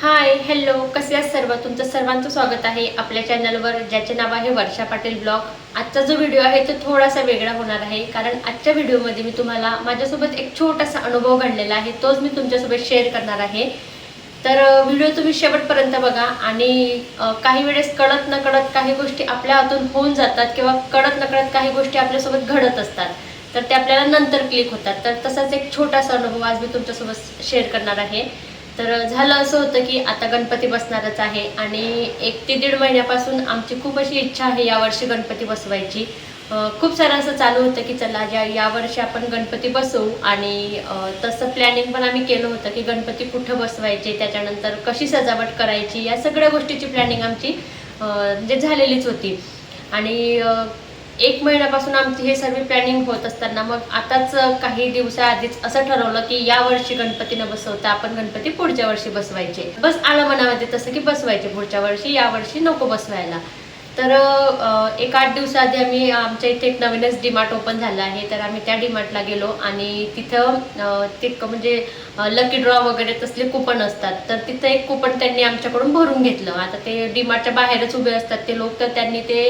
Hi hello कसे आहात सर्व? तुमचं सर्वांचं स्वागत आहे आपल्या चॅनलवर ज्याचे नाव आहे वर्षा पाटील ब्लॉग. आजचा जो व्हिडिओ आहे तो थोडासा वेगळा होणार आहे कारण आजच्या व्हिडिओमध्ये मी तुम्हाला माझ्यासोबत एक छोटासा अनुभव घडलेला आहे तोच मी तुमच्यासोबत शेअर करणार आहे. तर व्हिडिओ तुम्ही शेवटपर्यंत बघा आणि काही वेळेस कळत नकळत काही गोष्टी आपल्या हातून होऊन जातात किंवा कळत नकळत काही गोष्टी आपल्यासोबत घडत असतात. तर ते आपल्याला नंतर क्लिक होतात. तर तसाच एक छोटासा अनुभव आज मी तुमच्यासोबत शेअर करणार आहे. तर झालं असं होतं की आता गणपती बसणारच आहे आणि एक ते दीड महिन्यापासून आमची खूप अशी इच्छा आहे यावर्षी गणपती बसवायची. खूप सारं असं चालू होतं की चला ज्या यावर्षी आपण गणपती बसवू आणि तसं प्लॅनिंग पण आम्ही केलं होतं की गणपती कुठं बसवायचे त्याच्यानंतर कशी सजावट करायची या सगळ्या गोष्टीची प्लॅनिंग आमची म्हणजे झालेलीच होती. आणि एक महिन्यापासून आमची हे सर्व प्लॅनिंग होत असताना मग आताच काही दिवसाआधीच असं ठरवलं की या वर्षी गणपती न बसवता आपण गणपती पुढच्या वर्षी बसवायचे. बस आलं मनामध्ये तसं की बसवायचे पुढच्या वर्षी या वर्षी नको बसवायला. तर एक आठ दिवसाआधी आम्ही आमच्या इथे एक नवीनच डीमार्ट ओपन झालं आहे. तर आम्ही त्या डीमार्टला गेलो आणि तिथं ते क- म्हणजे लकी ड्रॉ वगैरे तसले कुपन असतात. तर तिथं एक कुपन त्यांनी आमच्याकडून भरून घेतलं. आता ते डीमार्टच्या बाहेरच उभे असतात. ते लोक तर त्यांनी ते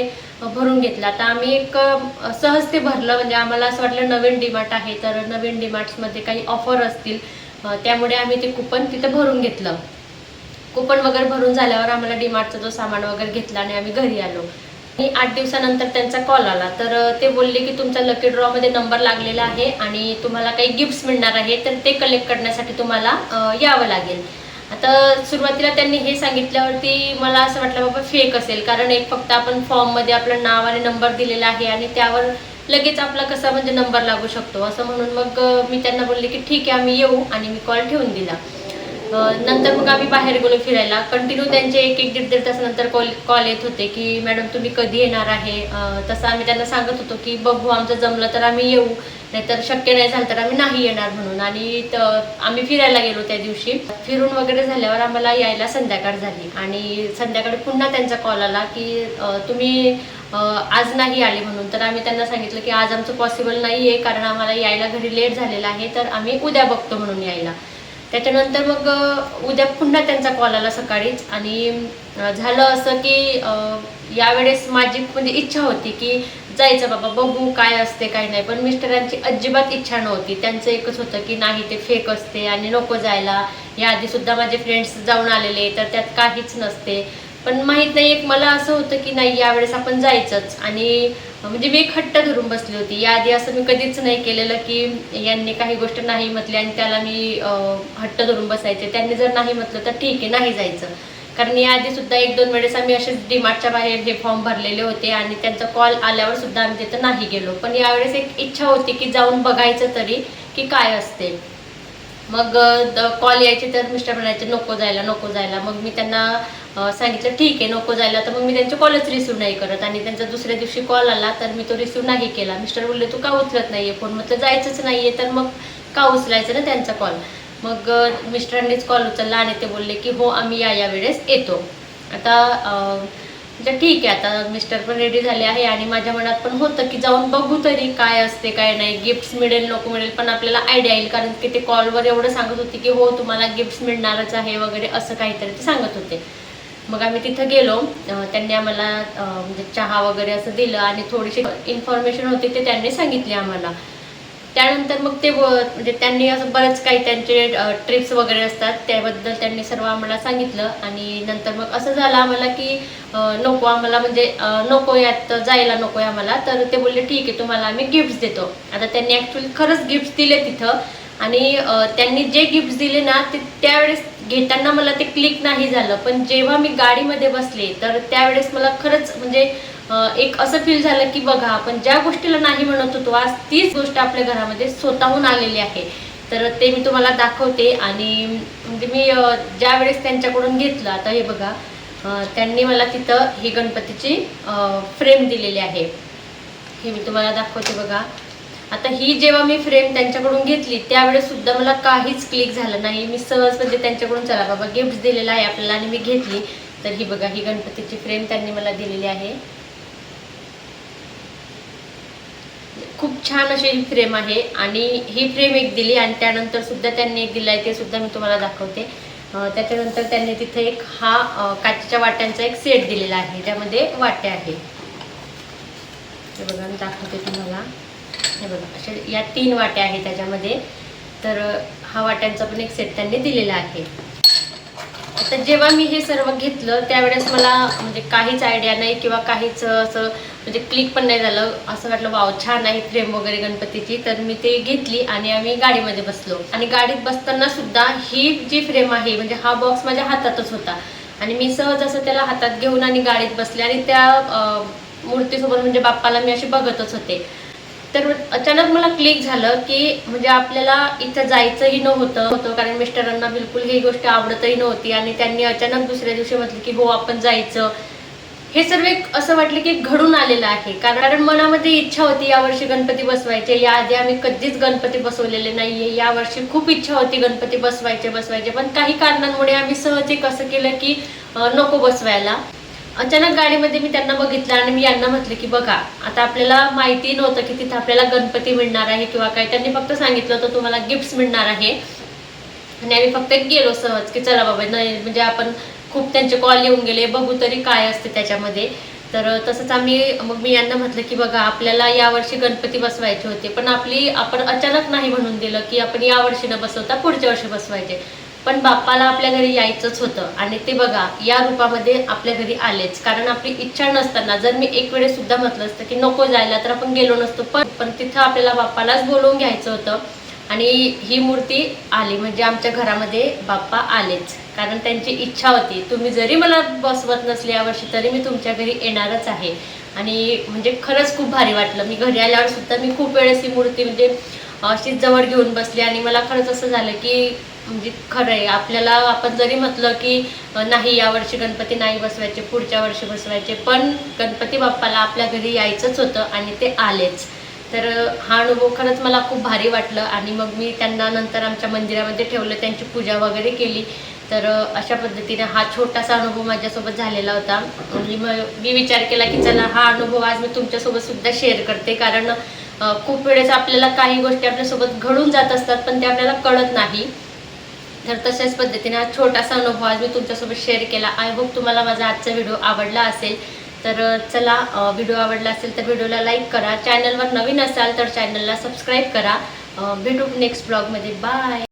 भरून घेतलं. आता आम्ही एक सहज ते भरलं. म्हणजे आम्हाला असं वाटलं नवीन डीमार्ट आहे. तर नवीन डीमार्ट्समध्ये काही ऑफर असतील. त्यामुळे आम्ही ते कुपन तिथं भरून घेतलं. कुपन वगैरे भरून झाल्यावर आम्हाला डीमार्टचा जो सामान वगैरे घेतला आणि आम्ही घरी आलो. आणि आठ दिवसानंतर त्यांचा कॉल आला. तर ते बोलले की तुमचा लकी ड्रॉमध्ये नंबर लागलेला आहे आणि तुम्हाला काही गिफ्ट्स मिळणार आहे तर ते कलेक्ट करण्यासाठी तुम्हाला यावं लागेल. आता सुरुवातीला त्यांनी हे सांगितल्यावरती मला असं वाटलं बाबा फेक असेल. कारण एक फक्त आपण फॉर्ममध्ये आपलं नाव आणि नंबर दिलेला आहे आणि त्यावर लगेच आपला कसा म्हणजे नंबर लागू शकतो. असं म्हणून मग मी त्यांना बोलले की ठीक आहे आम्ही येऊ आणि मी कॉल ठेवून दिला. नंतर मग आम्ही बाहेर गेलो फिरायला. कंटिन्यू त्यांचे एक एक दीड दीड तासानंतर कॉल कॉल येत होते की मॅडम तुम्ही कधी येणार आहे? तसं आम्ही त्यांना सांगत होतो की बघू आमचं जमलं तर आम्ही येऊ. नाहीतर शक्य नाही झालं तर आम्ही नाही येणार म्हणून. आणि आम्ही फिरायला गेलो त्या दिवशी. फिरून वगैरे झाल्यावर आम्हाला यायला संध्याकाळ झाली. आणि संध्याकाळी पुन्हा त्यांचा कॉल आला की तुम्ही आज नाही आले म्हणून. तर आम्ही त्यांना सांगितलं की आज आमचं पॉसिबल नाही आहे कारण आम्हाला यायला घरी लेट झालेला आहे. तर आम्ही उद्या बघतो म्हणून यायला. त्याच्यानंतर मग उद्या पुन्हा त्यांचा कॉल आला सकाळीच आणि झालं असं की यावेळेस माझी म्हणजे इच्छा होती की जायचं बाबा बघू काय असते काय नाही. पण मिस्टरांची अजिबात इच्छा नव्हती. त्यांचं एकच होतं की नाही ते फेक असते आणि नको जायला. याआधी सुद्धा माझे फ्रेंड्स जाऊन आलेले तर त्यात काहीच नसते. पण माहीत नाही एक मला असं होतं की नाही यावेळेस आपण जायचंच. आणि म्हणजे मी एक हट्ट धरून बसली होती. याआधी असं मी कधीच नाही केलेलं की यांनी काही गोष्ट नाही म्हटली आणि त्याला मी हट्ट धरून बसायचे. त्यांनी जर नाही म्हटलं तर ठीक आहे नाही जायचं. कारण याआधी सुद्धा एक दोन वेळेस आम्ही असेच डीमार्टच्या बाहेर हे फॉर्म भरलेले होते आणि त्यांचा कॉल आल्यावर सुद्धा आम्ही तिथं नाही गेलो. पण यावेळेस एक इच्छा होती की जाऊन बघायचं तरी की काय असते. मग कॉल यायचे तर मिस्टर म्हणायचे नको जायला नको जायला. मग मी त्यांना सांगितलं ठीक आहे नको जायला. तर मग मी त्यांचे कॉलच रिसिव्ह नाही करत आणि त्यांचा दुसऱ्या दिवशी कॉल आला तर मी तो रिसिव्ह नाही केला. मिस्टर बोलले तू का उचलत नाहीये फोन म्हटलं जायचंच नाहीये. तर मग का उचलायचं ना त्यांचा कॉल मग मिस्टरांनीच कॉल उचलला आणि ते बोलले की हो आम्ही या या वेळेस येतो. आता म्हणजे ठीक आहे आता मिस्टर पण रेडी झाले आहे आणि माझ्या मनात पण होतं की जाऊन बघू तरी काय असते काय नाही. गिफ्ट्स मिळेल नको मिळेल पण आपल्याला आयडिया येईल. कारण की ते कॉलवर एवढं सांगत होते की हो तुम्हाला गिफ्ट्स मिळणारच आहे वगैरे असं काहीतरी ते सांगत होते. मग आम्ही तिथं गेलो. त्यांनी आम्हाला म्हणजे चहा वगैरे असं दिलं आणि थोडीशी इन्फॉर्मेशन होती ते त्यांनी सांगितली आम्हाला. त्यानंतर मग ते म्हणजे त्यांनी असं बरेच काही त्यांचे ट्रिप्स वगैरे असतात. त्याबद्दल त्यांनी सर्व आम्हाला सांगितलं आणि नंतर मग असं झालं आम्हाला की नको आम्हाला म्हणजे नको यात जायला नको आहे आम्हाला. तर ते बोलले ठीक आहे तुम्हाला आम्ही गिफ्ट्स देतो. आता त्यांनी ॲक्च्युली खरंच गिफ्ट्स दिले तिथं. आणि त्यांनी जे गिफ्ट्स दिले ना ते त्यावेळेस घेताना मला ते क्लिक नाही झालं. पण जेव्हा मी गाडीमध्ये बसले तर त्यावेळेस मला खरंच म्हणजे एक असं फील झालं की बघा आपण ज्या गोष्टीला नाही म्हणत होतो आज तीच गोष्ट आपल्या घरामध्ये स्वतःहून आलेली आहे. तर ते मी तुम्हाला दाखवते आणि म्हणजे मी ज्या वेळेस त्यांच्याकडून घेतलं आता हे बघा त्यांनी मला तिथं ही गणपतीची फ्रेम दिलेली आहे. हे मी तुम्हाला दाखवते बघा. आता ही जेव्हा मी फ्रेम त्यांच्याकडून घेतली त्यावेळेस सुद्धा मला काहीच क्लिक झालं नाही. मी सहज म्हणजे त्यांच्याकडून चला बाबा गिफ्ट दिलेला आहे आपल्याला आणि मी घेतली. तर ही बघा ही गणपतीची फ्रेम त्यांनी मला दिलेली आहे. खूप छान अशी ही फ्रेम आहे आणि ही फ्रेम एक दिली आणि त्यानंतर सुद्धा त्यांनी एक दिलं आहे ते सुद्धा मी तुम्हाला दाखवते. त्याच्यानंतर त्यांनी तिथे एक हा काचेच्या वाट्यांचा एक सेट दिलेला आहे त्यामध्ये वाट्या आहे हे बघा मी दाखवते तुम्हाला. हे बघा अशा या तीन वाट्या आहेत त्याच्यामध्ये. तर हा वाट्यांचा पण एक सेट त्यांनी दिलेला आहे. आता जेव्हा मी हे सर्व घेतलं त्यावेळेस मला म्हणजे काहीच आयडिया नाही किंवा काहीच असं म्हणजे क्लिक पण नाही झालं. असं वाटलं वाव छान आहे फ्रेम वगैरे गणपतीची. तर मी ते घेतली आणि आम्ही गाडीमध्ये बसलो. आणि गाडीत बसताना सुद्धा ही जी फ्रेम आहे म्हणजे हा बॉक्स माझ्या हातातच होता. आणि मी सहज असं त्याला हातात घेऊन आणि गाडीत बसले. आणि त्या मूर्तीसोबत म्हणजे बाप्पाला मी अशी बघतच होते. तर अचानक मला क्लिक झालं की म्हणजे आपल्याला इथं जायचंही नव्हतं होतं. कारण मिस्टरांना बिलकुल ही गोष्ट आवडतही नव्हती आणि त्यांनी अचानक दुसऱ्या दिवशी म्हटलं की हो आपण जायचं. हे सर्व एक असं वाटलं की घडून आलेलं आहे. कारण मनामध्ये इच्छा होती यावर्षी गणपती बसवायचे. याआधी आम्ही कधीच गणपती बसवलेले नाहीये. यावर्षी खूप इच्छा होती गणपती बसवायचे बसवायचे. पण काही कारणांमुळे आम्ही सहज एक असं केलं की नको बसवायला. अचानक गाडीमध्ये मी त्यांना बघितलं आणि मी यांना म्हटलं की बघा आता आपल्याला माहिती नव्हतं की तिथं आपल्याला गणपती मिळणार आहे किंवा काय. त्यांनी फक्त सांगितलं होतं तुम्हाला गिफ्ट्स मिळणार आहे. आणि आम्ही फक्त गेलो सहज की चला बाबा नाही म्हणजे आपण खूप त्यांचे कॉल येऊन गेले बघू तरी काय असते त्याच्यामध्ये. तर तसंच आम्ही मग मी यांना म्हटलं की बघा आपल्याला यावर्षी गणपती बसवायचे होते पण आपली आपण अचानक नाही म्हणून दिलं की आपण यावर्षी न बसवता पुढच्या वर्षी बसवायचे. पण बाप्पाला आपल्या घरी यायचंच होतं. आणि ते बघा या रूपामध्ये आपल्या घरी आलेच. कारण आपली इच्छा नसताना जर मी एक वेळेस सुद्धा म्हटलं असतं की नको जायला तर आपण गेलो नसतो. पण पण तिथं आपल्याला बाप्पालाच बोलवून घ्यायचं होतं. आणि ही मूर्ती आली म्हणजे आमच्या घरामध्ये बाप्पा आलेच. कारण त्यांची इच्छा होती तुम्ही जरी मला बसवत नसले यावर्षी तरी मी तुमच्या घरी येणारच आहे. आणि म्हणजे खरंच खूप भारी वाटलं. मी घरी आल्यावर सुद्धा मी खूप वेळेस ही मूर्ती म्हणजे अशीच जवळ घेऊन बसली. आणि मला खरंच असं झालं की म्हणजे खरं आहे आपल्याला आपण जरी म्हटलं की नाही यावर्षी गणपती नाही बसवायचे पुढच्या वर्षी बसवायचे पण गणपती बाप्पाला आपल्या घरी यायचंच होतं आणि ते आलेच. तर हा अनुभव खरंच मला खूप भारी वाटलं आणि मग मी त्यांना नंतर आमच्या मंदिरामध्ये ठेवलं त्यांची पूजा वगैरे केली. तर अशा पद्धतीने हा छोटासा अनुभव माझ्यासोबत झालेला होता. आणि मग मी विचार केला की चला हा अनुभव आज मी तुमच्यासोबत सुद्धा शेअर करते. कारण खूप वेळेस आपल्याला काही गोष्टी आपल्यासोबत घडून जात असतात पण ते आपल्याला कळत नाही. तर तशाच पद्धतीने हा छोटासा अनुभव आज मी तुमच्यासोबत शेअर केला. आय होप तुम्हाला माझा आजचा व्हिडिओ आवडला असेल. तर चला व्हिडिओ आवडला असेल तर व्हिडिओला लाईक करा. चॅनलवर नवीन असाल तर चॅनलला सबस्क्राईब करा. भेटू नेक्स्ट ब्लॉगमध्ये बाय